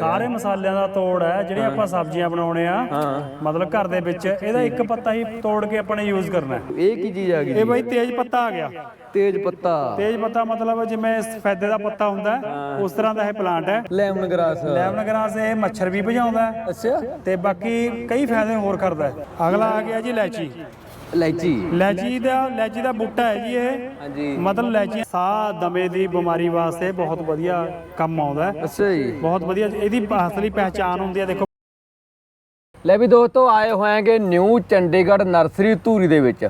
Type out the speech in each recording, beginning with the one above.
ਸਾਰੇ ਮਸਾਲਿਆਂ ਦਾ ਤੋੜ ਹੈ ਜਿਹੜੇ ਆਪਾਂ ਸਬਜ਼ੀਆਂ ਬਣਾਉਣੇ ਆ ਮਤਲਬ ਘਰ ਦੇ ਵਿੱਚ ਇਹਦਾ ਇੱਕ ਪੱਤਾ ਹੀ ਤੋੜ ਕੇ ਆਪਾਂ ਨੇ ਯੂਜ਼ ਕਰਨਾ ਹੈ। ਇਹ ਕੀ ਚੀਜ਼ ਆ ਗਈ ਇਹ ਬਾਈ ਤੇਜ ਪੱਤਾ ਆ ਗਿਆ। ਤੇਜ ਪੱਤਾ। ਤੇਜ ਪੱਤਾ ਮਤਲਬ ਜਿਵੇਂ ਸਫੈਦੇ ਦਾ ਪੱਤਾ ਹੁੰਦਾ ਹੈ, ਉਸ ਤਰ੍ਹਾਂ ਦਾ ਇਹ ਪਲਾਂਟ ਹੈ। ਲੈਮਨ ਗ੍ਰਾਸ ਲੈਮਨ ਗ੍ਰਾਸ ਇਹ ਮੱਛਰ ਵੀ ਭਜਾਉਂਦਾ ਹੈ ਅੱਛਾ। ਤੇ ਬਾਕੀ ਕਈ ਫਾਇਦੇ ਹੋਰ ਕਰਦਾ ਹੈ। ਅਗਲਾ ਆ ਗਿਆ ਜੀ ਇਲਾਇਚੀ। ਇਲਾਇਚੀ ਇਲਾਇਚੀ ਦਾ ਇਲਾਇਚੀ ਦਾ ਬੂਟਾ ਹੈ ਜੀ ਇਹ। ਹਾਂਜੀ। ਮਤਲਬ ਇਲਾਇਚੀ ਸਾਹ ਦਮੇ ਦੀ ਬਿਮਾਰੀ ਵਾਸਤੇ ਬਹੁਤ ਵਧੀਆ ਕੰਮ ਆਉਂਦਾ ਹੈ। ਅੱਛਾ ਜੀ। ਬਹੁਤ ਵਧੀਆ ਇਹਦੀ ਅਸਲੀ ਪਹਿਚਾਨ ਹੁੰਦੀ ਹੈ ਦੇਖੋ। ਲੈ ਵੀ ਦੋਸਤੋ ਆਏ ਹੋਏਗੇ ਨਿਊ ਚੰਡੀਗੜ੍ਹ ਨਰਸਰੀ ਧੂਰੀ ਦੇ ਵਿੱਚ।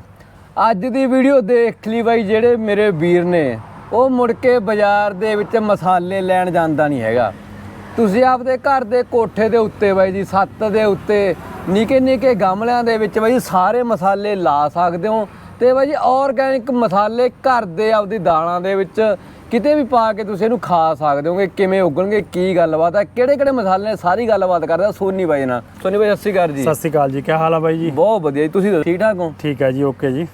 ਅੱਜ ਦੀ ਵੀਡੀਓ ਦੇਖ ਲਈ ਬਾਈ ਜਿਹੜੇ ਮੇਰੇ ਵੀਰ ਨੇ ਉਹ ਮੁੜ ਕੇ ਬਾਜ਼ਾਰ ਦੇ ਵਿੱਚ ਮਸਾਲੇ ਲੈਣ ਜਾਂਦਾ ਨਹੀਂ ਹੈਗਾ। ਤੁਸੀਂ ਆਪਦੇ ਘਰ ਦੇ ਕੋਠੇ ਦੇ ਉੱਤੇ ਬਾਈ ਜੀ ਛੱਤ ਦੇ ਉੱਤੇ ਨਿੱਕੇ ਨਿੱਕੇ ਗਮਲਿਆਂ ਦੇ ਵਿੱਚ ਬਾਈ ਸਾਰੇ ਮਸਾਲੇ ਲਾ ਸਕਦੇ ਹੋ ਤੇ ਬਾਈ ਆਰਗੈਨਿਕ ਮਸਾਲੇ ਘਰ ਦੇ ਆਪਦੀ ਦਾਲਾਂ ਦੇ ਵਿੱਚ ਕਿਤੇ ਵੀ ਪਾ ਕੇ ਤੁਸੀਂ ਇਹਨੂੰ ਖਾ ਸਕਦੇ ਹੋਗੇ ਕਿਵੇਂ ਉਗਣਗੇ ਕੀ ਗੱਲਬਾਤ ਹੈ ਕਿਹੜੇ ਕਿਹੜੇ ਮਸਾਲੇ ਨੇ ਸਾਰੀ ਗੱਲਬਾਤ ਕਰਦਾ ਸੋਨੀ ਬਾਈ ਨਾਲ। ਸੋਨੀ ਬਾਈ ਸਤਿ ਸ਼੍ਰੀ ਅਕਾਲ ਜੀ। ਸਤਿ ਸ਼੍ਰੀ ਅਕਾਲ ਜੀ ਕੀ ਹਾਲ ਆ ਬਾਈ ਜੀ? ਬਹੁਤ ਵਧੀਆ ਜੀ ਤੁਸੀਂ ਠੀਕ ਠਾਕ ਹੋ? ਠੀਕ ਹੈ ਜੀ ਓਕੇ ਜੀ।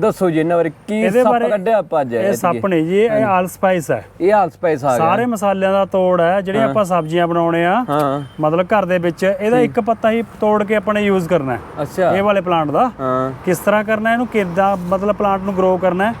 ਦੱਸੋ ਜੀ ਇਹਨਾਂ ਬਾਰੇ ਕੀ ਸੱਪ ਕੱਢਿਆ ਆਪਾਂ ਅੱਜ ਇਹ ਸੱਪ ਨਹੀਂ ਜੀ ਇਹ ਆਲ ਸਪਾਈਸ ਹੈ। ਇਹ ਹਾਲ ਸਪਾਈਸ ਆ ਗਿਆ। ਸਾਰੇ ਮਸਾਲਿਆਂ ਦਾ ਤੋੜ ਹੈ ਜਿਹੜੇ ਆਪਾਂ ਸਬਜ਼ੀਆਂ ਬਣਾਉਣੇ ਆ ਹਾਂ। ਮਤਲਬ ਘਰ ਦੇ ਵਿੱਚ ਇਹਦਾ ਇੱਕ ਪੱਤਾ ਹੀ ਤੋੜ ਕੇ ਆਪਾਂ ਨੇ ਯੂਜ਼ ਕਰਨਾ ਹੈ। ਅੱਛਾ। ਇਹ ਵਾਲੇ ਪਲਾਂਟ ਦਾ। ਹਾਂ। ਕਿਸ ਤਰ੍ਹਾਂ ਕਰਨਾ ਇਹਨੂੰ ਕਿੱਦਾਂ ਮਤਲਬ ਪਲਾਂਟ ਨੂੰ ਗਰੋ ਕਰਨਾ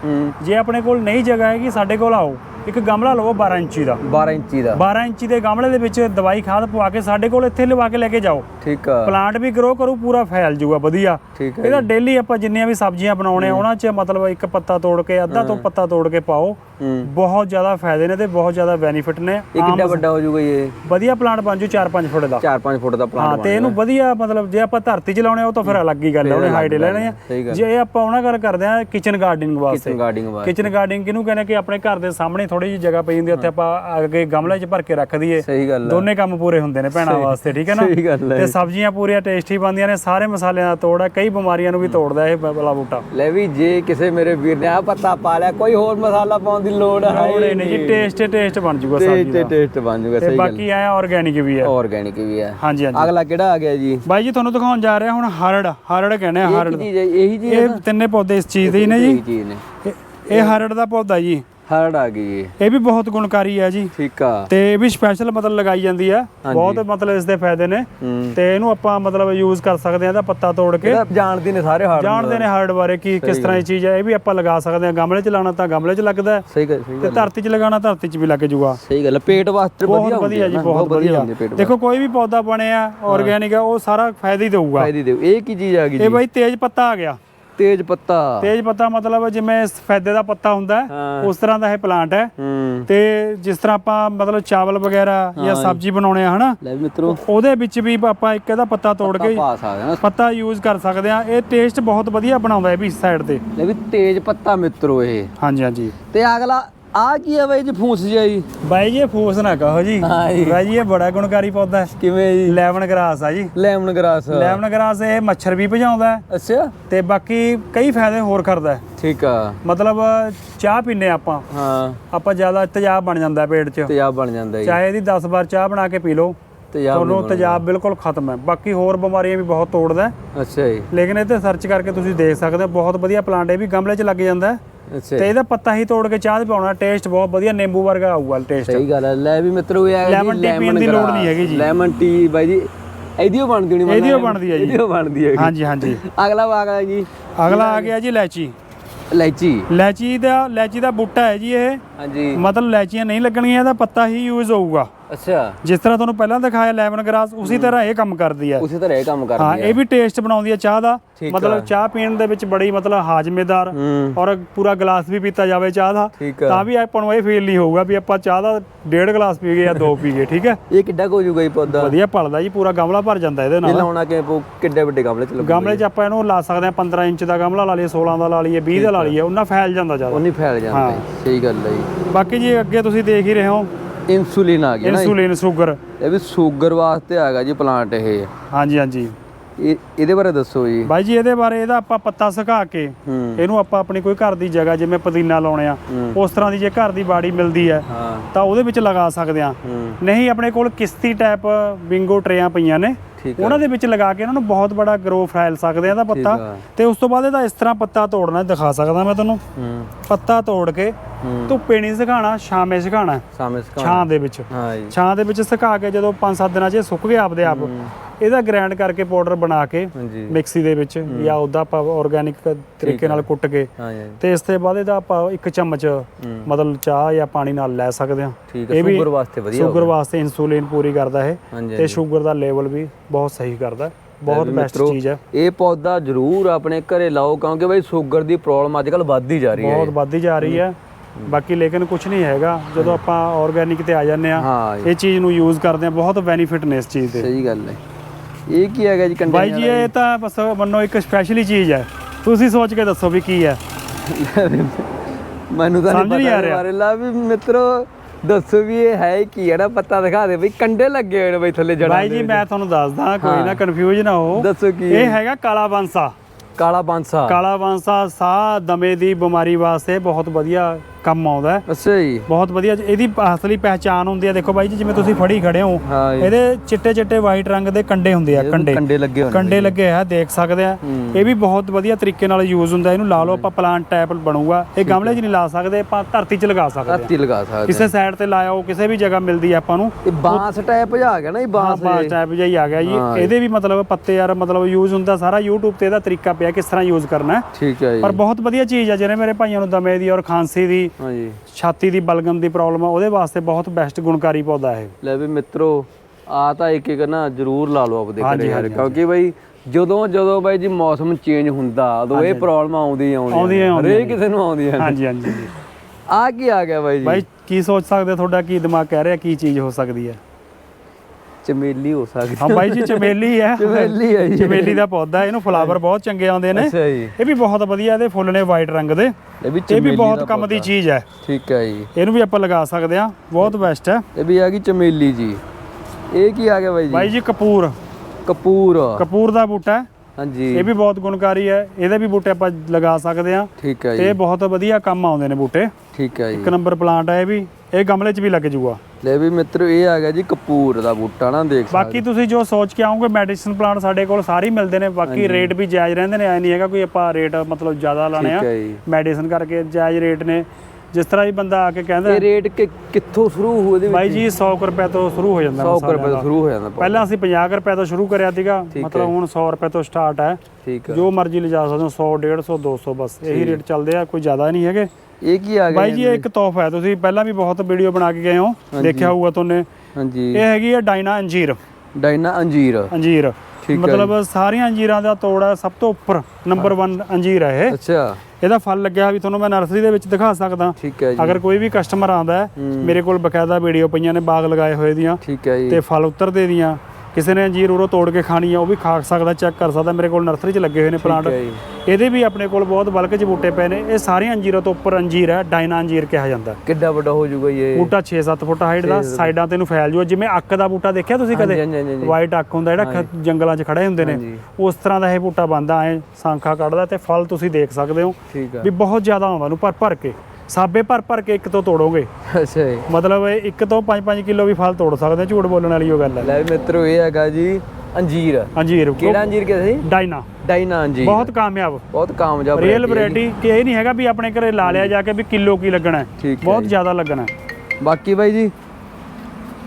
ਜੇ ਆਪਣੇ ਕੋਲ ਨਹੀਂ ਜਗ੍ਹਾ ਹੈਗੀ ਸਾਡੇ ਕੋਲ ਆਓ। ਇੱਕ ਗਮਲਾ ਲਵੋ 12 ਇੰਚੀ ਦਾ। 12 ਇੰਚੀ ਦਾ। 12 ਇੰਚੀ ਦੇ ਗਮਲੇ ਦੇ ਵਿੱਚ ਦਵਾਈ ਖਾਦ ਪਵਾ ਕੇ ਸਾਡੇ ਕੋਲ ਇੱਥੇ ਲਵਾ ਕੇ ਲੈ ਕੇ ਜਾਓ। ਠੀਕ ਆ। ਪਲਾਂਟ ਵੀ ਗਰੋ ਕਰੂ ਪੂਰਾ ਫੈਲ ਜਾਊਗਾ ਵਧੀਆ। ਠੀਕ ਹੈ ਇਹਦਾ ਡੇਲੀ ਆਪਾਂ ਜਿੰਨੀਆਂ ਵੀ ਸਬਜ਼ੀਆਂ ਬਣਾਉਣੇ ਆ ਉਹਨਾਂ 'ਚ ਮਤਲਬ ਇੱਕ ਪੱਤਾ ਤੋੜ ਕੇ ਅੱਧਾ ਤੋਂ ਪੱਤਾ ਤੋੜ ਕੇ ਪਾਓ। ਹੂੰ। ਬਹੁਤ ਜ਼ਿਆਦਾ ਫਾਇਦੇ ਨੇ ਤੇ ਬਹੁਤ ਜ਼ਿਆਦਾ ਬੈਨੀਫਿਟ ਨੇ। ਇਹ ਕਿੱਡਾ ਵੱਡਾ ਹੋ ਜਾਊਗਾ ਇਹ? ਵਧੀਆ ਪਲਾਂਟ ਬਣ ਜੂ 4-5 ਫੁੱਟ ਦਾ। 4-5 ਫੁੱਟ ਦਾ ਹਾਂ ਪਲਾਂਟ ਤੇ ਇਹਨੂੰ ਵਧੀਆ ਮਤਲਬ ਜੇ ਆਪਾਂ ਧਰਤੀ 'ਚ ਲਾਉਣੇ ਆ ਉਹ ਤਾਂ ਫਿਰ ਅਲੱਗ ਹੀ ਗੱਲ ਹੈ ਉਹਨੇ ਹਾਈਟ ਲੈਣੇ ਆ। ਜੇ ਆਪਾਂ ਉਹਨਾਂ ਗੱਲ ਕਰਦੇ ਆ ਕਿਚਨ ਗਾਰਡਨਿੰਗ ਵਾਸਤੇ। ਕਿਚਨ ਗਾਰਡਿੰਗ ਬਾਰੇ ਕਿਚਨ ਗਾਰਡਨਿੰਗ ਕਿਹਨੂੰ ਕਹਿੰਦੇ ਕਿ ਆਪਣੇ ਘਰ ਦੇ ਸਾਹਮਣੇ ਥੋੜੀ ਜਿਹੀ ਜਗ੍ਹਾ ਪਈ ਹੁੰਦੀ ਆ, ਉੱਥੇ ਆਪਾਂ ਅੱਗੇ ਗਮਲੇ 'ਚ ਭਰ ਕੇ ਰੱਖ ਦਈਏ। ਸਹੀ ਗੱਲ ਆ। ਦੋਨੇ ਕੰਮ ਪੂਰੇ ਹੁੰਦੇ ਨੇ ਭੈਣਾਂ ਵਾਸਤੇ ਠੀਕ ਹੈ ਨਾ? ਸਹੀ ਗੱਲ ਹੈ ਤੇ ਸਬਜ਼ੀਆਂ ਪੂਰੀਆਂ ਟੇਸਟੀ ਬਣਦੀਆਂ ਨੇ ਸਾਰੇ ਮਸਾਲਿਆਂ ਦਾ ਤੋੜ ਹੈ ਕਈ ਬਿਮਾਰੀਆਂ ਨੂੰ ਵੀ ਤੋੜਦਾ ਇਹ ਬਲਾ ਬੂਟਾ। ਲੈ ਵੀ ਜੇ ਕਿਸੇ ਮੇਰੇ ਵੀਰ ਨੇ ਆ ਪੱਤਾ ਪਾ ਲਿਆ ਕੋਈ ਹੋਰ ਮਸਾਲਾ ਪਾਉਣ ਦੀ ਲੋੜ ਹੈ ਲੋੜੇ ਨੇ ਜੀ ਟੇਸਟ ਟੇਸਟ ਬਣ ਜੂਗਾ ਸਬਜ਼ੀ ਦਾ। ਟੇਸਟ ਬਣ ਜਾਊਗਾ ਤੇ ਸਹੀ ਗੱਲ ਬਾਕੀ ਆਇਆ ਆਰਗੈਨਿਕ ਵੀ ਹੈ ਆਰਗੈਨਿਕ ਵੀ ਹੈ ਹਾਂਜੀ ਹਾਂਜੀ। ਅਗਲਾ ਕਿਹੜਾ ਆ ਗਿਆ ਜੀ? ਬਾਈ ਜੀ ਤੁਹਾਨੂੰ ਦਿਖਾਉਣ ਜਾ ਰਿਹਾ ਹੁਣ ਹਰੜ ਹਰੜ ਕਹਿੰਦੇ ਆ ਹਰੜ ਕੀ ਚੀਜ਼ ਹੈ ਇਹੀ ਚੀਜ਼ ਹੈ ਇਹ ਤਿੰਨੇ ਪੌਦੇ ਇਸ ਚੀਜ਼ ਦੇ ਹੀ ਨੇ ਜੀ। ਇਹ ਹਰੜ ਦਾ ਪੌਦਾ ਜੀ। ਹਰੜ ਆ ਗਈ ਇਹ ਇਹ ਵੀ ਬਹੁਤ ਗੁਣਕਾਰੀ ਹੈ ਜੀ। ਠੀਕ ਆ। ਤੇ ਇਹ ਵੀ ਸਪੈਸ਼ਲ ਮਤਲਬ ਲਗਾਈ ਜਾਂਦੀ ਆ। ਬਹੁਤ ਮਤਲਬ ਇਸ ਦੇ ਫਾਇਦੇ ਨੇ। ਤੇ ਇਹਨੂੰ ਆਪਾਂ ਮਤਲਬ ਯੂਜ਼ ਕਰ ਸਕਦੇ ਆ ਇਹਦਾ ਪੱਤਾ ਤੋੜ ਕੇ। ਜਾਣਦੇ ਨੇ ਸਾਰੇ ਹਰੜ ਜਾਣਦੇ ਨੇ ਹਰੜ ਬਾਰੇ ਕੀ ਕਿਸ ਤਰ੍ਹਾਂ ਦੀ ਚੀਜ਼ ਹੈ ਇਹ ਵੀ ਆਪਾਂ ਲਗਾ ਸਕਦੇ ਆ। ਗਮਲੇ 'ਚ ਲਾਉਣਾ ਤਾਂ ਗਮਲੇ 'ਚ ਲੱਗਦਾ ਸਹੀ ਗੱਲ ਸਹੀ ਤੇ ਧਰਤੀ 'ਚ ਲਗਾਉਣਾ ਧਰਤੀ 'ਚ ਵੀ ਲੱਗ ਜੂਗਾ। ਸਹੀ ਗੱਲ ਪੇਟ ਵਾਸਤੇ ਬਹੁਤ ਵਧੀਆ ਵਧੀਆ ਹੁੰਦੀ ਜੀ ਬਹੁਤ ਵਧੀਆ ਦੇਖੋ ਕੋਈ ਵੀ ਪੌਦਾ ਬਣਿਆ ਆਰਗੈਨਿਕ ਆ ਉਹ ਸਾਰਾ ਫਾਇਦਾ ਹੀ ਦੇਊਗਾ। ਫਾਇਦੇ ਦਿਓ ਇਹ ਕੀ ਚੀਜ਼ ਆ ਗਈ ਇਹ ਜੀ? ਬਾਈ ਤੇਜ ਪੱਤਾ ਆ ਗਿਆ। ਤੇਜ ਪੱਤਾ। ਤੇਜ ਪੱਤਾ ਮਤਲਬ ਜਿਵੇਂ ਸਫੈਦੇ ਦਾ ਪੱਤਾ ਹੁੰਦਾ। ਉਸ ਤਰ੍ਹਾਂ ਦਾ ਇਹ ਪਲਾਂਟ ਹੈ। ਤੇ ਜਿਸ ਤਰ੍ਹਾਂ ਆਪਾਂ ਮਤਲਬ ਚਾਵਲ ਵਗੈਰਾ ਜਾਂ ਸਬਜ਼ੀ ਬਣਾਉਣੇ ਆ ਹਨਾ? ਲੈ ਮਿੱਤਰੋ। ਉਹਦੇ ਵਿੱਚ ਵੀ ਆਪਾਂ ਇੱਕ ਇਹਦਾ ਪੱਤਾ ਤੋੜ ਕੇ ਪੱਤਾ ਯੂਜ਼ ਕਰ ਸਕਦੇ ਆ ਇਹ ਟੇਸਟ ਬਹੁਤ ਵਧੀਆ ਬਣਾਉਂਦਾ ਇਹ ਵੀ ਸਾਈਡ ਤੇ। ਲੈ ਵੀ ਤੇਜ ਪੱਤਾ ਮਿੱਤਰੋ ਇਹ। ਹਾਂਜੀ ਹਾਂਜੀ। ਤੇ ਅਗਲਾ ਆ ਕੀ ਹੈ ਬਾਈ ਜੀ ਫੂਸ ਜਾਈ ਬਾਈ ਜੀ ਇਹ ਫੂਸ ਨਾ ਕਹੋ ਜੀ। ਹਾਂ ਜੀ। ਬਾਈ ਜੀ ਇਹ ਬੜਾ ਗੁਣਕਾਰੀ ਪੌਦਾ ਹੈ। ਕਿਵੇਂ ਜੀ? ਲੈਮਨ ਗ੍ਰਾਸ ਆ ਜੀ। Lemon grass. ਲੈਮਨ ਗ੍ਰਾਸ ਇਹ ਮੱਛਰ ਵੀ ਭਜਾਉਂਦਾ ਹੈ। ਅੱਛਾ। ਤੇ ਬਾਕੀ ਕਈ ਫਾਇਦੇ ਹੋਰ ਕਰਦਾ ਹੈ। ਠੀਕ ਆ। ਮਤਲਬ ਚਾਹ ਪੀਨੇ ਆਪਾਂ। ਹਾਂ। ਆਪਾਂ ਜ਼ਿਆਦਾ ਤੇਜ਼ਾਬ ਬਣ ਜਾਂਦਾ ਹੈ ਪੇਟ 'ਚ। ਤੇਜ਼ਾਬ ਬਣ ਜਾਂਦਾ ਜੀ। ਚਾਹੇ ਇਹਦੀ 10 ਵਾਰ ਚਾਹ ਬਣਾ ਕੇ ਪੀ ਲਓ। ਤੇਜ਼ਾਬ ਤੁਹਾਨੂੰ ਤੇਜ਼ਾਬ ਬਿਲਕੁਲ ਖਤਮ ਹੈ। ਬਾਕੀ ਹੋਰ ਬਿਮਾਰੀਆਂ ਵੀ ਬਹੁਤ ਤੋੜਦਾ ਹੈ। ਅੱਛਾ ਜੀ। ਲੇਕਿਨ ਇਹ ਤੇ ਸਰਚ ਕਰਕੇ ਤੁਸੀਂ ਦੇਖ ਸਕਦੇ ਹੋ ਬਹੁਤ ਵਧੀਆ ਪਲਾਂਟ ਇਹ ਵੀ ਗਮਲੇ 'ਚ ਲੱਗ ਜਾਂਦਾ ਹੈ। ਤੇ ਇਹਦਾ ਪੱਤਾ ਹੀ ਤੋੜ ਕੇ ਚਾਹ ਪਾਉਣਾ ਟੇਸਟ ਬਹੁਤ ਵਧੀਆ ਨਿੰਬੂ ਵਰਗਾ ਆਊਗਾ ਟੇਸਟ ਸਹੀ ਗੱਲ ਹੈ ਲੈ ਵੀ ਮਿੱਤਰੋ ਇਹ Lemon tea ਪੀਣ ਦੀ ਲੋੜ ਨਹੀਂ ਹੈਗੀ ਜੀ। ਲੈਮਨ ਟੀ ਬਾਈ ਜੀ ਇਹਦੀ ਉਹ ਬਣਦੀ ਹੋਣੀ ਇਹਦੀ ਓ ਬਣਦੀ ਹੈ ਜੀ। ਇਹਦੀ ਓ ਬਣਦੀ ਹੈ ਹਾਂਜੀ ਹਾਂਜੀ। ਅਗਲਾ ਅਗਲਾ ਜੀ। ਅਗਲਾ ਆ ਗਿਆ ਜੀ ਇਲਾਇਚੀ ਇਲਾਇਚੀ ਇਲਾਇਚੀ ਦਾ ਇਲਾਇਚੀ ਦਾ ਬੂਟਾ ਹੈ ਜੀ ਇਹ। ਹਾਂਜੀ। ਮਤਲਬ ਇਲਾਇਚੀਆਂ ਨਹੀਂ ਲੱਗਣਗੀਆਂ ਇਹਦਾ ਪੱਤਾ ਹੀ ਯੂਜ਼ ਹੋਊਗਾ। ਅੱਛਾ। ਜਿਸ ਤਰ੍ਹਾਂ ਤੁਹਾਨੂੰ ਪਹਿਲਾਂ ਦਿਖਾਇਆ ਲੈਮਨ ਗ੍ਰਾਸ ਉਸੇ ਤਰ੍ਹਾਂ ਇਹ ਕੰਮ ਕਰਦੀ ਹੈ। ਉਸੇ ਤਰ੍ਹਾਂ ਇਹ ਕੰਮ ਕਰਦੀ ਹਾਂ ਹੈ। ਇਹ ਵੀ ਟੇਸਟ ਬਣਾਉਂਦੀ ਹੈ ਚਾਹ ਦਾ। ਮਤਲਬ ਚਾਹ ਪੀਣ ਦੇ ਵਿੱਚ ਬੜੀ ਮਤਲਬ ਹਾਜ਼ਮੇਦਾਰ ਔਰ ਪੂਰਾ ਗਲਾਸ ਵੀ ਪੀਤਾ ਜਾਵੇ ਚਾਹ ਦਾ। ਆ। ਤਾਂ ਵੀ ਆਪਾਂ ਨੂੰ ਇਹ ਫੀਲ ਨਹੀਂ ਹੋਊਗਾ ਵੀ ਆਪਾਂ ਚਾਹ ਦਾ ਡੇਢ ਗਲਾਸ ਪੀ ਗਏ ਜਾਂ ਦੋ ਪੀ ਗਏ ਠੀਕ ਹੈ? ਇਹ ਕਿੱਡਾ ਕੁ ਹੋ ਜਾਊਗਾ ਇਹ ਪੌਦਾ? ਵਧੀਆ ਪਲਦਾ ਜੀ ਪੂਰਾ ਗਮਲਾ ਭਰ ਜਾਂਦਾ ਇਹਦੇ ਇਹ ਨਾਲ ਲਾਉਣਾ ਕਿ ਕਿੱਡੇ ਵੱਡੇ ਗਮਲੇ ਚ ਲੱਗੂ ਗਮਲੇ 'ਚ ਆਪਾਂ ਇਹਨੂੰ ਲਾ ਸਕਦੇ ਹਾਂ 15 ਇੰਚ ਦਾ ਗਮਲਾ ਲਾ ਲਈਏ 16 ਦਾ ਲਾ ਲਈਏ 20 ਦਾ ਲਾ ਲਈਏ ਉਹਨਾਂ ਫੈਲ ਜਾਂਦਾ ਜ਼ਿਆਦਾ। ਉਹ ਨਹੀਂ ਫੈਲ ਜਾਂਦਾ। ਸਹੀ ਗੱਲ ਹੈ ਜੀ। ਬਾਕੀ ਜੀ ਅੱਗੇ ਤੁਸੀਂ ਦੇਖ ਹੀ ਰਹੇ ਹੋ ਇਨਸੂਲਿਨ ਆ ਗਿਆ ਨਾ ਇਨਸੂਲਿਨ ਸ਼ੂਗਰ। ਇਹ ਵੀ ਸ਼ੂਗਰ ਵਾਸਤੇ ਹੈਗਾ ਜੀ ਪਲਾਂਟ ਇਹ। ਹਾਂਜੀ ਹਾਂਜੀ। ਇਹ ਇਹਦੇ ਬਾਰੇ ਦੱਸੋ ਜੀ। ਬਾਈ ਜੀ ਇਹਦੇ ਬਾਰੇ ਇਹਦਾ ਆਪਾਂ ਪੱਤਾ ਸੁਕਾ ਕੇ ਇਹਨੂੰ ਆਪਾਂ ਆਪਣੀ ਕੋਈ ਘਰ ਦੀ ਜਗ੍ਹਾ ਜਿਵੇਂ ਪੁਦੀਨਾ ਲਾਉਣੇ ਆ। ਉਸ ਤਰ੍ਹਾਂ ਦੀ ਜੇ ਘਰ ਦੀ ਬਾੜੀ ਮਿਲਦੀ ਹੈ ਤਾਂ ਉਹਦੇ ਵਿੱਚ ਲਗਾ ਸਕਦੇ ਆ ਨਹੀਂ ਆਪਣੇ ਕੋਲ ਕਿਸ਼ਤੀ ਟਾਈਪ ਬਿੰਗੋ ਟਰੇਆਂ ਪਈਆਂ ਨੇ। ਉਹਨਾਂ ਦੇ ਵਿੱਚ ਲਗਾ ਕੇ ਇਹਨਾਂ ਨੂੰ ਬਹੁਤ ਬੜਾ ਗਰੋ ਫੈਲ ਸਕਦੇ ਆ ਇਹਦਾ ਪੱਤਾ। ਤੇ ਉਸ ਤੋਂ ਬਾਅਦ ਇਹਦਾ ਇਸ ਤਰ੍ਹਾਂ ਪੱਤਾ ਤੋੜਨਾ ਦਿਖਾ ਸਕਦਾ ਮੈਂ ਤੁਹਾਨੂੰ। ਪੱਤਾ ਤੋੜ ਕੇ ਧੁੱਪੇ ਨਹੀਂ ਸੁਕਾਉਣਾ ਛਾਵੇਂ ਸੁਕਾਉਣਾ। ਸਾਹਮਣੇ ਸਕਾ ਛਾਂ ਦੇ ਵਿੱਚ। ਹਾਂ ਜੀ। ਛਾਂ ਦੇ ਵਿੱਚ ਸੁਕਾ ਕੇ ਜਦੋਂ 5-7 ਦਿਨਾਂ 'ਚ ਇਹ ਸੁੱਕ ਗਿਆ ਆਪਦੇ ਆਪ। ਇਹਦਾ ਗ੍ਰਾਈਂਡ ਕਰਕੇ ਪਾਊਡਰ ਬਣਾ ਕੇ ਮਿਕਸੀ ਦੇ ਵਿੱਚ ਜਾਂ ਉਹਦਾ ਆਪਾਂ ਆਰਗੈਨਿਕ ਤਰੀਕੇ ਨਾਲ ਕੁੱਟ ਕੇ ਤੇ ਇਸ ਤੋਂ ਬਾਅਦ ਇਹਦਾ ਆਪਾਂ ਇੱਕ ਚਮਚ ਮਤਲਬ ਚਾਹ ਜਾਂ ਪਾਣੀ ਨਾਲ ਲੈ ਸਕਦੇ ਹਾਂ। ਇਹ ਵੀ ਸ਼ੂਗਰ ਵਾਸਤੇ ਵਧੀਆ ਸ਼ੂਗਰ ਵਾਸਤੇ ਇਨਸੂਲਿਨ ਪੂਰੀ ਕਰਦਾ ਇਹ ਤੇ ਸ਼ੂਗਰ ਦਾ ਲੈਵਲ ਵੀ ਬਹੁਤ ਸਹੀ ਕਰਦਾ। ਬਹੁਤ ਬੈਸਟ ਚੀਜ਼ ਹੈ। ਇਹ ਪੌਦਾ ਜ਼ਰੂਰ ਆਪਣੇ ਘਰੇ ਲਾਓ ਕਿਉਂਕਿ ਬਈ ਸ਼ੂਗਰ ਦੀ ਪ੍ਰੋਬਲਮ ਅੱਜ ਕੱਲ ਵੱਧਦੀ ਜਾ ਰਹੀ ਹੈ। ਬਹੁਤ ਵੱਧਦੀ ਜਾ ਰਹੀ ਹੈ। ਬਾਕੀ ਲੇਕਿਨ ਕੁਝ ਨਹੀਂ ਹੈਗਾ। ਜਦੋਂ ਆਪਾਂ ਆਰਗੈਨਿਕ ਤੇ ਆ ਜਾਂਦੇ ਆ ਇਹ ਚੀਜ਼ ਨੂੰ ਯੂਜ਼ ਕਰਦੇ ਆ ਬਹੁਤ ਬੈਨੀਫਿਟ ਨੇ ਇਸ ਚੀਜ਼ ਦੇ। ਸਹੀ ਗੱਲ ਹੈ। ਇਹ ਕੀ ਹੈਗਾ ਜੀ ਕੰਡੇ ਬਾਈ ਜੀ ਇਹ ਤਾਂ ਬਸ ਮੰਨੋ ਇੱਕ ਸਪੈਸ਼ਲੀ ਚੀਜ਼ ਹੈ। ਤੁਸੀਂ ਸੋਚ ਕੇ ਦੱਸੋ ਵੀ ਕੀ ਹੈ। ਮੈਨੂੰ ਤਾਂ ਨਹੀਂ ਪਤਾ। ਬਾਰੇ। ਲਾ ਵੀ ਮਿੱਤਰੋ ਦੱਸੋ ਵੀ ਇਹ ਹੈ ਕੀ ਹੈ ਨਾ ਪੱਤਾ ਦਿਖਾ ਦੇ ਬਈ ਕੰਡੇ ਲੱਗੇ ਹੋਏ ਨੇ ਬਈ ਥੱਲੇ ਜੜਾਂ ਬਾਈ ਜੀ ਮੈਂ ਤੁਹਾਨੂੰ ਦੱਸਦਾ ਕੋਈ ਨਾ ਕਨਫਿਊਜ਼ ਨਾ ਹੋ। ਦੱਸੋ ਕੀ ਇਹ ਹੈਗਾ ਕਾਲਾ ਬਾਂਸਾ। ਕਾਲਾ ਬਾਂਸਾ। ਕਾਲਾ ਬਾਂਸਾ ਸਾਹ ਦਮੇ ਦੀ ਬਿਮਾਰੀ ਵਾਸਤੇ ਬਹੁਤ ਵਧੀਆ ਕੰਮ ਆਉਂਦਾ ਅੱਛਾ ਜੀ। ਬਹੁਤ ਵਧੀਆ ਇਹਦੀ ਅਸਲੀ ਪਹਿਚਾਨ ਹੁੰਦੀ ਹੈ। ਦੇਖੋ ਬਾਈ ਜੀ ਜਿਵੇਂ ਤੁਸੀਂ ਫੜੀ ਖੜੇ ਹੋ ਇਹਦੇ ਚਿੱਟੇ ਚਿੱਟੇ ਵਾਈਟ ਰੰਗ ਦੇ ਕੰਡੇ ਹੁੰਦੇ ਆ ਕੰਡੇ। ਕੰਡੇ ਲੱਗੇ ਨੇ ਕੰਡੇ ਲੱਗੇ ਆ ਦੇਖ ਸਕਦੇ ਆ। ਇਹ ਵੀ ਬਹੁਤ ਵਧੀਆ ਤਰੀਕੇ ਨਾਲ ਯੂਜ਼ ਹੁੰਦਾ। ਇਹਨੂੰ ਲਾ ਲਓ ਆਪਾਂ ਪਲਾਂਟ ਟਾਈਪ ਬਣੂਗਾ। ਇਹ ਗਮਲੇ 'ਚ ਨਹੀਂ ਲਾ ਸਕਦੇ ਆਪਾਂ ਧਰਤੀ 'ਚ ਲਗਾ ਸਕਦੇ ਆ। ਰਾਤੀ ਲਗਾ ਸਕਦੇ ਕਿਸੇ ਸਾਈਡ ਤੇ ਲਾਇਓ ਕਿਸੇ ਵੀ ਜਗ੍ਹਾ ਮਿਲਦੀ ਆ ਆਪਾਂ ਨੂੰ ਇਹ ਬਾਂਸ ਟਾਈਪ ਜਿਹਾ ਆ ਗਿਆ ਨਾ ਇਹ ਬਾਂਸ ਬਾਸ ਟਾਈਪ ਜਿਹਾ ਹੀ ਆ ਗਿਆ ਜੀ। ਇਹਦੇ ਵੀ ਮਤਲਬ ਪੱਤੇ ਯਾਰ ਮਤਲਬ ਯੂਜ਼ ਹੁੰਦਾ ਸਾਰਾ YouTube ਤੇ ਇਹਦਾ ਤਰੀਕਾ ਪਿਆ ਕਿਸ ਤਰ੍ਹਾਂ ਯੂਜ਼ ਕਰਨਾ ਠੀਕ ਹੈ ਜੀ। ਪਰ ਬਹੁਤ ਵਧੀਆ ਚੀਜ਼ ਆ ਜਿਹੜੇ ਮੇਰੇ ਭਾਈਆਂ ਨੂੰ ਦਮੇ ਦੀ ਔਰ ਖਾਂਸੀ ਦੀ ਹਾਂ ਜੀ ਛਾਤੀ ਦੀ ਬਲਗਮ ਦੀ ਪ੍ਰੋਬਲਮ ਆ ਉਹਦੇ ਵਾਸਤੇ ਬਹੁਤ ਬੈਸਟ ਗੁਣਕਾਰੀ ਪੌਦਾ ਹੈ ਲੈ ਵੀ ਮਿੱਤਰੋ ਆ ਤਾਂ ਇੱਕ ਇੱਕ ਨਾ ਜ਼ਰੂਰ ਲਾ ਲਓ ਆਪਦੇ ਹਾਂਜੀ, ਘਰੇ ਯਾਰ ਹਾਂਜੀ, ਕਿਉਂਕਿ ਬਈ ਜਦੋਂ ਜਦੋਂ ਬਾਈ ਜੀ ਮੌਸਮ ਚੇਂਜ ਹੁੰਦਾ ਉਦੋਂ ਇਹ ਪ੍ਰੋਬਲਮ ਆਉਂਦੀ ਆਉਂਦੀ ਹਰੇਕ ਕਿਸੇ ਨੂੰ ਆਉਂਦੀਆਂ ਨੇ। ਹਾਂਜੀ ਹਾਂਜੀ। ਆ ਕੀ ਆ ਗਿਆ ਬਾਈ ਜੀ? ਬਾਈ ਕੀ ਸੋਚ ਸਕਦੇ ਹੋ? ਤੁਹਾਡਾ ਕੀ ਦਿਮਾਗ ਕਹਿ ਰਿਹਾ ਕੀ ਚੀਜ਼ ਹੋ ਸਕਦੀ ਹੈ? ਚਮੇਲੀ ਹੋ ਸਕਦੀ ਹਾਂ ਬਾਈ ਜੀ ਚਮੇਲੀ ਹੈ। ਚਮੇਲੀ ਹੈ ਜੀ। ਚਮੇਲੀ ਦਾ ਪੌਦਾ ਇਹਨੂੰ ਫਲਾਵਰ ਬਹੁਤ ਚੰਗੇ ਆਉਂਦੇ ਨੇ। ਅੱਛਾ ਜੀ। ਇਹ ਵੀ ਬਹੁਤ ਵਧੀਆ ਇਹਦੇ ਫੁੱਲ ਨੇ ਵਾਈਟ ਰੰਗ ਦੇ। ਇਹ ਵੀ ਇਹ ਵੀ ਬਹੁਤ ਕੰਮ ਦੀ। ਚੀਜ਼ ਹੈ। ਠੀਕ ਹੈ ਜੀ। ਇਹਨੂੰ ਵੀ ਆਪਾਂ ਲਗਾ ਸਕਦੇ ਹਾਂ। ਬਹੁਤ ਬੈਸਟ ਹੈ। ਇਹ ਵੀ ਆ ਗਈ ਚਮੇਲੀ ਜੀ। ਇਹ ਕੀ ਆ ਗਿਆ ਬਾਈ ਜੀ? ਬਾਈ ਜੀ ਕਪੂਰ। ਕਪੂਰ। ਕਪੂਰ ਦਾ ਬੂਟਾ ਹੈ। ਹਾਂਜੀ। ਇਹ ਵੀ ਬਹੁਤ ਗੁਣਕਾਰੀ ਹੈ। ਇਹਦੇ ਵੀ ਬੂਟੇ ਆਪਾਂ ਲਗਾ ਸਕਦੇ ਹਾਂ। ਠੀਕ ਹੈ ਤੇ ਜੀ। ਇਹ ਬਹੁਤ ਵਧੀਆ ਕੰਮ ਆਉਂਦੇ ਨੇ ਬੂਟੇ। ਠੀਕ ਹੈ ਜੀ। ਇੱਕ ਨੰਬਰ ਪਲਾਂਟ ਹੈ ਇਹ ਵੀ। ਇਹ ਗਮਲੇ 'ਚ ਵੀ ਲੱਗ ਜੂਗਾ। ਲੈ ਵੀ ਮਿੱਤਰੋ ਇਹ ਆ ਗਿਆ ਜੀ ਕਪੂਰ ਦਾ ਬੂਟਾ ਨਾ ਦੇਖ ਸਕਦੇ। ਬਾਕੀ ਤੁਸੀਂ ਜੋ ਸੋਚ ਕੇ ਆਓਗੇ ਮੈਡੀਸਿਨ ਪਲਾਂਟ ਸਾਡੇ ਕੋਲ ਸਾਰੇ ਮਿਲਦੇ ਨੇ। ਬਾਕੀ ਰੇਟ ਵੀ ਜਾਇਜ਼ ਰਹਿੰਦੇ ਨੇ ਐ ਨਹੀਂ ਹੈਗਾ ਕੋਈ ਆਪਾਂ ਰੇਟ ਮਤਲਬ ਜ਼ਿਆਦਾ ਲਾਣੇ ਆ। ਮੈਡੀਸਿਨ ਕਰਕੇ ਜਾਇਜ਼ ਰੇਟ ਨੇ। ਜਿਸ ਤਰ੍ਹਾਂ ਹੀ ਬੰਦਾ ਆ ਕੇ ਕਹਿੰਦਾ ਇਹ ਰੇਟ ਕਿ ਕਿੱਥੋਂ ਸ਼ੁਰੂ ਹੋ ਇਹਦੇ ਵਿੱਚ? ਬਾਈ ਜੀ 100 ਕੁ ਰੁਪਏ ਤੋਂ ਸ਼ੁਰੂ ਹੋ ਜਾਂਦਾ 100 ਮਸਾਲਿਆਂ ਰੁਪਏ ਤੋਂ। ਸ਼ੁਰੂ ਹੋ ਜਾਂਦਾ। ਪਹਿਲਾਂ ਅਸੀਂ 50 ਕੁ ਰੁਪਏ ਤੋਂ ਸ਼ੁਰੂ ਕਰਿਆ ਸੀਗਾ ਮਤਲਬ ਹੁਣ 100 ਰੁਪਏ ਤੋਂ ਸਟਾਰਟ ਹੈ। ਜੋ ਮਰਜ਼ੀ ਲਿਜਾ ਸਕਦੇ ਹੋ 100 150 200 ਬਸ। ਇਹੀ ਰੇਟ ਚੱਲਦੇ ਆ ਕੋਈ ਜ਼ਿਆਦਾ ਨਹੀਂ ਹੈਗੇ। ਇਹ ਕੀ ਆ ਗਿਆ ਬਾਈ ਜੀ ਇਹ ਇੱਕ ਤੋਹਫਾ ਹੈ। ਤੁਸੀਂ ਪਹਿਲਾਂ ਵੀ ਬਹੁਤ ਵੀਡੀਓ ਬਣਾ ਕੇ ਗਏ ਹੋ। ਦੇਖਿਆ ਹੋਊਗਾ ਤੁਹਾਨੇ। ਹਾਂਜੀ। ਇਹ ਹੈਗੀ ਹੈ ਡਾਇਨਾ ਅੰਜੀਰ। ਡਾਇਨਾ ਅੰਜੀਰ। ਅੰਜੀਰ। ਮਤਲਬ ਸਾਰੀਆਂ ਅੰਜੀਰਾਂ ਦਾ ਤੋੜ ਸਭ ਤੋਂ ਉੱਪਰ ਨੰਬਰ 1 ਅੰਜੀਰ ਹੈ ਇਹ। ਅੱਛਾ। ਇਹਦਾ ਫਲ ਲੱਗਿਆ ਵੀ ਤੁਹਾਨੂੰ ਮੈਂ ਨਰਸਰੀ ਦੇ ਵਿੱਚ ਦਿਖਾ ਸਕਦਾ। ਠੀਕ ਹੈ ਜੀ। ਅਗਰ ਕੋਈ ਵੀ ਕਸਟਮਰ ਆਉਂਦਾ ਹੈ ਮੇਰੇ ਕੋਲ ਬਕਾਇਦਾ ਵੀਡੀਓ ਪਈਆਂ ਨੇ ਬਾਗ ਲਗਾਏ ਹੋਏ ਦੀਆਂ। ਠੀਕ ਹੈ ਜੀ। ਤੇ ਫਲ ਉਤਰਦੇ ਦੀਆਂ। ਕਿਸੇ ਨੇ ਅੰਜੀਰ ਉਰੋਂ ਤੋੜ ਕੇ ਖਾਣੀ ਆ ਉਹ ਵੀ ਖਾ ਸਕਦਾ ਚੈੱਕ ਕਰ ਸਕਦਾ ਮੇਰੇ ਕੋਲ ਨਰਸਰੀ 'ਚ ਲੱਗੇ ਹੋਏ ਨੇ ਪਲਾਂਟ ਇਹਦੇ ਵੀ ਆਪਣੇ ਕੋਲ ਬਹੁਤ ਬਲਕ 'ਚ ਬੂਟੇ ਪਏ ਨੇ। ਇਹ ਸਾਰੀਆਂ ਅੰਜੀਰਾਂ ਤੋਂ ਉੱਪਰ ਅੰਜੀਰ ਹੈ ਡਾਇਨਾ ਅੰਜੀਰ ਕਿਹਾ ਜਾਂਦਾ। ਕਿੱਡਾ ਵੱਡਾ ਹੋ ਜਾਊਗਾ ਇਹ? ਬੂਟਾ 6-7 ਫੁੱਟ ਹਾਈਟ ਦਾ ਸਾਈਡਾਂ ਤੇ ਨੂੰ ਫੈਲ ਜੂਗਾ। ਜਿਵੇਂ ਅੱਕ ਦਾ ਬੂਟਾ ਦੇਖਿਆ ਤੁਸੀਂ ਕਦੇ। ਵਾਈਟ ਅੱਕ ਹੁੰਦਾ ਜਿਹੜਾ ਜੰਗਲਾਂ 'ਚ ਖੜੇ ਹੁੰਦੇ ਨੇ। ਉਸ ਤਰ੍ਹਾਂ ਦਾ ਇਹ ਬੂਟਾ ਬਣਦਾ ਐ ਸਾਂਖਾ ਕੱਢਦਾ ਤੇ ਫਲ ਤੁਸੀਂ ਦੇਖ ਸਕਦੇ ਹੋ ਵੀ ਬਹੁਤ ਜ਼ਿਆਦਾ ਆਉਂਦਾ ਨੂੰ ਭਰ ਭਰ ਕੇ। ਸਾਬੇ ਭਰ ਭਰ ਕੇ ਇੱਕ ਤੋਂ ਤੋੜੋਗੇ? ਅੱਛਾ ਜੀ। ਮਤਲਬ ਇਹ ਇੱਕ ਤੋਂ 5-5 ਕਿਲੋ ਵੀ ਫਲ ਤੋੜ ਸਕਦੇ ਹੋ, ਝੂਠ ਬੋਲਣ ਵਾਲੀ ਉਹ ਗੱਲ ਹੈ। ਲੈ ਵੀ ਮਿੱਤਰੋ ਇਹ ਹੈਗਾ ਜੀ ਅੰਜੀਰ। ਅੰਜੀਰ ਕਿਹੜਾ ਅੰਜੀਰ ਕਿਹਾ ਸੀ ਡਾਇਨਾ। ਡਾਇਨਾ ਅੰਜੀਰ। ਬਹੁਤ ਕਾਮਯਾਬ। ਬਹੁਤ ਕਾਮਯਾਬ ਰੀਅਲ variety ਹੈ ਜੀ। ਵੈਰਾਈਟੀ ਕਿ ਇਹ ਨਹੀਂ ਹੈਗਾ ਵੀ ਆਪਣੇ ਘਰੇ ਲਾ ਲਿਆ ਜਾ ਕੇ ਵੀ ਕਿਲੋ ਕੀ ਲੱਗਣਾ ਹੈ। ਠੀਕ ਹੈ ਬਹੁਤ ਜੀ। ਜ਼ਿਆਦਾ ਲੱਗਣਾ ਹੈ। ਬਾਕੀ ਬਾਈ ਜੀ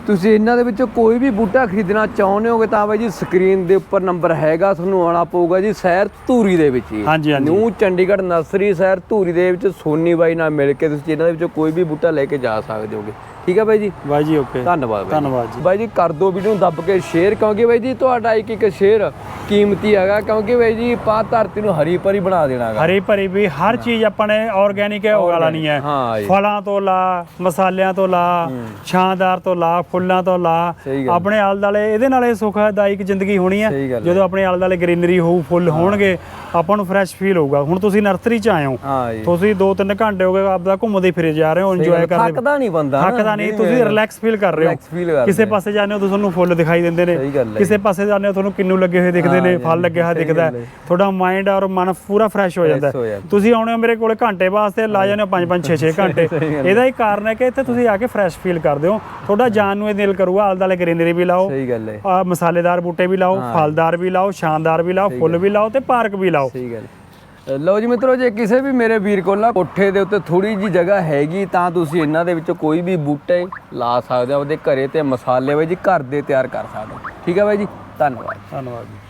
ਤੁਸੀਂ ਇਹਨਾਂ ਦੇ ਵਿੱਚੋਂ ਕੋਈ ਵੀ ਬੂਟਾ ਖਰੀਦਣਾ ਚਾਹੁੰਦੇ ਹੋਗੇ ਤਾਂ ਬਾਈ ਜੀ ਸਕਰੀਨ ਦੇ ਉੱਪਰ ਨੰਬਰ ਹੈਗਾ ਤੁਹਾਨੂੰ ਆਉਣਾ ਪਊਗਾ ਜੀ ਸ਼ਹਿਰ ਧੂਰੀ ਦੇ ਵਿੱਚ ਹੀ ਹਾਂਜੀ, ਹਾਂਜੀ। ਨਿਊ ਚੰਡੀਗੜ੍ਹ ਨਰਸਰੀ ਸ਼ਹਿਰ ਧੂਰੀ ਦੇ ਵਿੱਚ ਸੋਨੀ ਬਾਈ ਨਾਲ ਮਿਲ ਕੇ ਤੁਸੀਂ ਇਹਨਾਂ ਦੇ ਵਿੱਚੋਂ ਕੋਈ ਵੀ ਬੂਟਾ ਲੈ ਕੇ ਜਾ ਸਕਦੇ ਹੋਗੇ ਠੀਕ ਹੈ ਬਾਈ ਜੀ? ਬਾਈ ਜੀ ਓਕੇ ਧੰਨਵਾਦ ਬਾਈ ਧੰਨਵਾਦ ਜੀ। ਬਾਈ ਜੀ ਕਰ ਦਿਓ ਵੀਡੀਓ ਨੂੰ ਦੱਬ ਕੇ ਸ਼ੇਅਰ ਕਿਉਂਕਿ ਬਾਈ ਜੀ ਤੁਹਾਡਾ ਇੱਕ ਇੱਕ ਸ਼ੇਅਰ ਕੀਮਤੀ ਹੈਗਾ ਕਿਉਂਕਿ ਬਾਈ ਜੀ ਪਾ ਧਰਤੀ ਨੂੰ ਹਰੀ ਭਰੀ ਬਣਾ ਦੇਣਾਗਾ ਹਰੀ ਭਰੀ ਵੀ ਹਰ ਚੀਜ਼ ਆਪਾਂ ਨੇ ਆਰਗੈਨਿਕ ਹੈ ਉਹ ਵਾਲਾ ਨਹੀਂ ਹੈ। ਫਲਾਂ ਤੋਂ ਲਾ ਮਸਾਲਿਆਂ ਤੋਂ ਲਾ ਛਾਂਦਾਰ ਤੋਂ ਲਾ ਫੁੱਲਾਂ ਤੋਂ ਲਾ ਆਪਣੇ ਆਲੇ ਦੁਆਲੇ ਇਹਦੇ ਨਾਲ ਇਹ ਸੁਖਦਾਇਕ ਜ਼ਿੰਦਗੀ ਹੋਣੀ ਹੈ। ਜਦੋਂ ਆਪਣੇ ਆਲੇ ਦੁਆਲੇ ਗ੍ਰੀਨਰੀ ਹੋਊ ਫੁੱਲ ਹੋਣਗੇ ਆਪਾਂ ਨੂੰ ਫਰੈਸ਼ ਫੀਲ ਹੋਊਗਾ। ਹੁਣ ਤੁਸੀਂ ਨਰਸਰੀ ਚ ਆਏ ਹੋ। ਤੁਸੀਂ 2-3 ਘੰਟੇ ਹੋ ਗਏ ਆਪਦਾ ਘੁੰਮਦੇ ਫਿਰੇ ਜਾ ਰਹੇ ਹੋ ਇੰਜੋਏ ਕਰਦੇ ਥੱਕਦਾ ਨਹੀਂ ਬੰਦਾ। ਥੱਕਦਾ ਨਹੀਂ ਤੁਸੀਂ ਰਿਲੈਕਸ ਫੀਲ ਕਰ ਰਹੇ ਹੋ। ਕਿਸੇ ਪਾਸੇ ਜਾਂਦੇ ਹੋ ਤਾਂ ਤੁਹਾਨੂੰ ਫੁੱਲ ਦਿਖਾਈ ਦਿੰਦੇ ਨੇ। ਕਿਸੇ ਪਾਸੇ ਜਾਂਦੇ ਹੋ ਤੁਹਾਨੂੰ ਕਿੰਨੂ ਲੱਗੇ ਹੋਏ ਦਿਖਦੇ ਨੇ ਫਲ ਲੱਗਿਆ ਹੋਇਆ ਦਿਖਦਾ ਤੁਹਾਡਾ ਮਾਈਂਡ ਔਰ ਮਨ ਪੂਰਾ ਫਰੈਸ਼ ਹੋ ਜਾਂਦਾ। ਤੁਸੀਂ ਆਉਣੇ ਹੋ ਮੇਰੇ ਕੋਲੇ ਘੰਟੇ ਵਾਸਤੇ ਲਾ ਜਾਂਦੇ ਹੋ 5 5 6 6 ਘੰਟੇ। ਇਹਦਾ ਹੀ ਕਾਰਨ ਹੈ ਕਿ ਇੱਥੇ ਤੁਸੀਂ ਆ ਕੇ ਫਰੈਸ਼ ਫੀਲ ਕਰਦੇ ਹੋ। ਤੁਹਾਡਾ ਜਾਨ ਨੂੰ ਇਹ ਦਿਲ ਕਰੂਗਾ ਆਲੇ ਦੁਆਲੇ ਗ੍ਰੀਨਰੀ ਵੀ ਲਾਓ ਸਹੀ ਗੱਲ ਹੈ। ਆ ਮਸਾਲੇਦਾਰ ਬੂਟੇ ਵੀ ਲਾਓ ਫਲਦਾਰ ਵੀ ਲਾਓ ਸ਼ਾਨਦਾਰ ਵੀ ਲਾਓ ਫੁੱਲ ਵੀ ਲਾਓ ਤੇ ਪਾਰਕ ਵੀ ਲਾਓ। ਸਹੀ ਗੱਲ ਅ, ਲਓ ਜੀ ਮਿੱਤਰੋ, ਜੇ ਕਿਸੇ ਵੀ ਮੇਰੇ ਵੀਰ ਕੋਲ ਨਾ ਕੋਠੇ ਦੇ ਉੱਤੇ ਥੋੜੀ ਜੀ ਜਗ੍ਹਾ ਹੈਗੀ, ਤਾਂ ਤੁਸੀਂ ਇਹਨਾਂ ਦੇ ਵਿੱਚੋਂ ਕੋਈ ਵੀ ਬੂਟੇ ਲਾ ਸਕਦੇ ਹੋ, ਆਪਦੇ ਘਰੇ ਤੇ ਮਸਾਲੇ ਬਾਈ ਜੀ ਘਰ ਦੇ ਤਿਆਰ ਕਰ ਸਕਦੇ ਹੋ। ਠੀਕ ਹੈ ਬਾਈ ਜੀ? ਧੰਨਵਾਦ। ਧੰਨਵਾਦ ਜੀ।